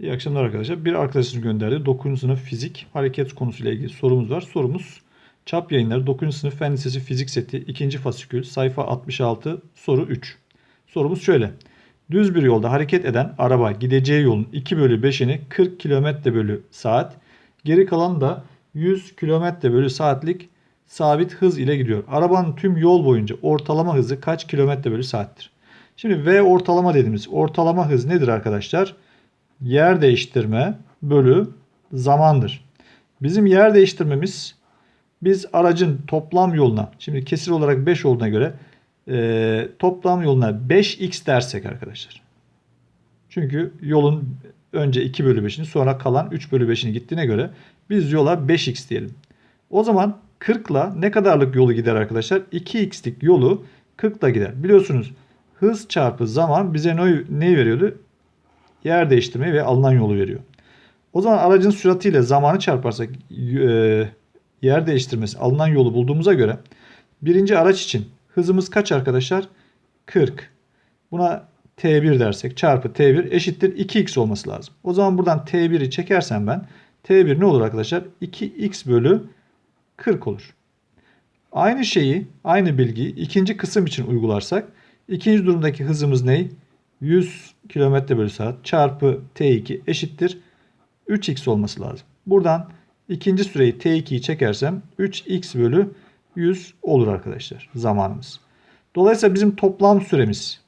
İyi akşamlar arkadaşlar. Bir arkadaşın gönderdiği 9. sınıf fizik hareket konusuyla ilgili sorumuz var. Sorumuz Çap Yayınları 9. sınıf Fen Lisesi Fizik Seti 2. fasikül sayfa 66 soru 3. Sorumuz şöyle. Düz bir yolda hareket eden araba gideceği yolun 2 bölü 5'ini 40 km bölü saat geri kalan da 100 km bölü saatlik sabit hız ile gidiyor. Arabanın tüm yol boyunca ortalama hızı kaç kilometre bölü saattir? Şimdi V ortalama dediğimiz ortalama hız nedir arkadaşlar? Yer değiştirme bölü zamandır. Bizim yer değiştirmemiz biz aracın toplam yoluna şimdi kesir olarak 5 olduğuna göre e, toplam yoluna 5x dersek arkadaşlar. Çünkü yolun önce 2 bölü 5'ini sonra kalan 3 bölü 5'ini gittiğine göre biz yola 5x diyelim. O zaman 40 ile ne kadarlık yolu gider arkadaşlar? 2x'lik yolu 40 ile gider. Biliyorsunuz hız çarpı zaman bize ne, neyi veriyordu? Yer değiştirmeyi ve alınan yolu veriyor. O zaman aracın süratiyle zamanı çarparsak e, yer değiştirmesi alınan yolu bulduğumuza göre birinci araç için hızımız kaç arkadaşlar? 40. Buna T1 dersek çarpı T1 eşittir 2x olması lazım. O zaman buradan T1'i çekersem ben T1 ne olur arkadaşlar? 2x bölü 40 olur. Aynı şeyi, aynı bilgiyi ikinci kısım için uygularsak ikinci durumdaki hızımız ne? 100 km bölü saat çarpı T2 eşittir 3x olması lazım. Buradan ikinci süreyi T2'yi çekersem 3x bölü 100 olur arkadaşlar zamanımız. Dolayısıyla bizim toplam süremiz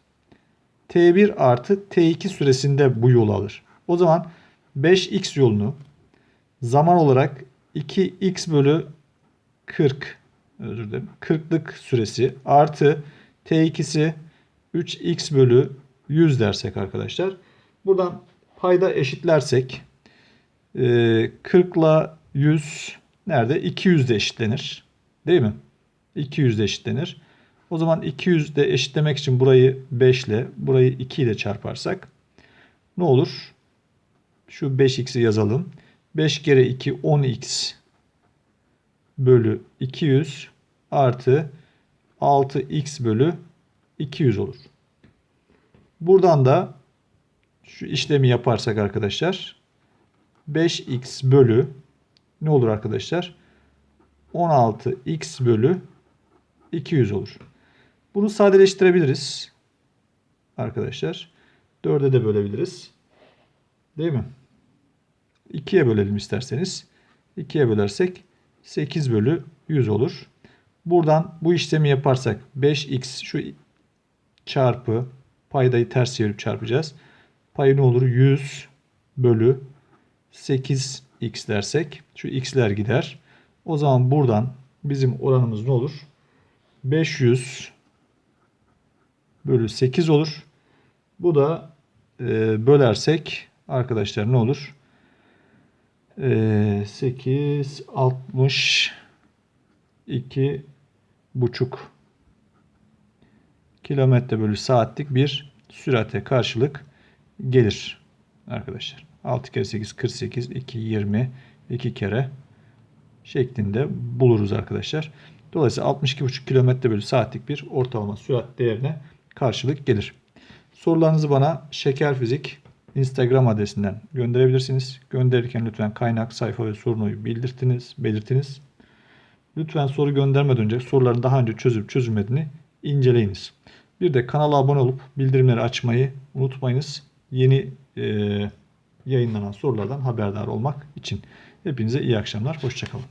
T1 artı T2 süresinde bu yolu alır. O zaman 5x yolunu zaman olarak 2x bölü 40 özür dilerim 40'lık süresi artı T2'si 3x bölü 100 dersek arkadaşlar. Buradan payda eşitlersek 40 ile 100 nerede? 200 de eşitlenir. Değil mi? 200 de eşitlenir. O zaman 200 de eşitlemek için burayı 5 ile burayı 2 ile çarparsak ne olur? Şu 5x'i yazalım. 5 kere 2 10x bölü 200 artı 6x bölü 200 olur. Buradan da şu işlemi yaparsak arkadaşlar 5x bölü ne olur arkadaşlar? 16x bölü 200 olur. Bunu sadeleştirebiliriz. Arkadaşlar. 4'e de bölebiliriz. Değil mi? 2'ye bölelim isterseniz. 2'ye bölersek 8 bölü 100 olur. Buradan bu işlemi yaparsak 5x şu çarpı Paydayı ters çevirip çarpacağız. Payı ne olur? 100 bölü 8x dersek şu x'ler gider. O zaman buradan bizim oranımız ne olur? 500 bölü 8 olur. Bu da e, bölersek arkadaşlar ne olur? E, 8 62 buçuk kilometre bölü saatlik bir sürate karşılık gelir arkadaşlar. 6 kere 8 48 2 20 2 kere şeklinde buluruz arkadaşlar. Dolayısıyla 62,5 kilometre bölü saatlik bir ortalama sürat değerine karşılık gelir. Sorularınızı bana Şeker Fizik Instagram adresinden gönderebilirsiniz. Gönderirken lütfen kaynak, sayfa ve sorunu belirtiniz, belirtiniz. Lütfen soru göndermeden önce soruların daha önce çözüp çözülmediğini inceleyiniz. Bir de kanala abone olup bildirimleri açmayı unutmayınız. Yeni e, yayınlanan sorulardan haberdar olmak için. Hepinize iyi akşamlar. Hoşçakalın.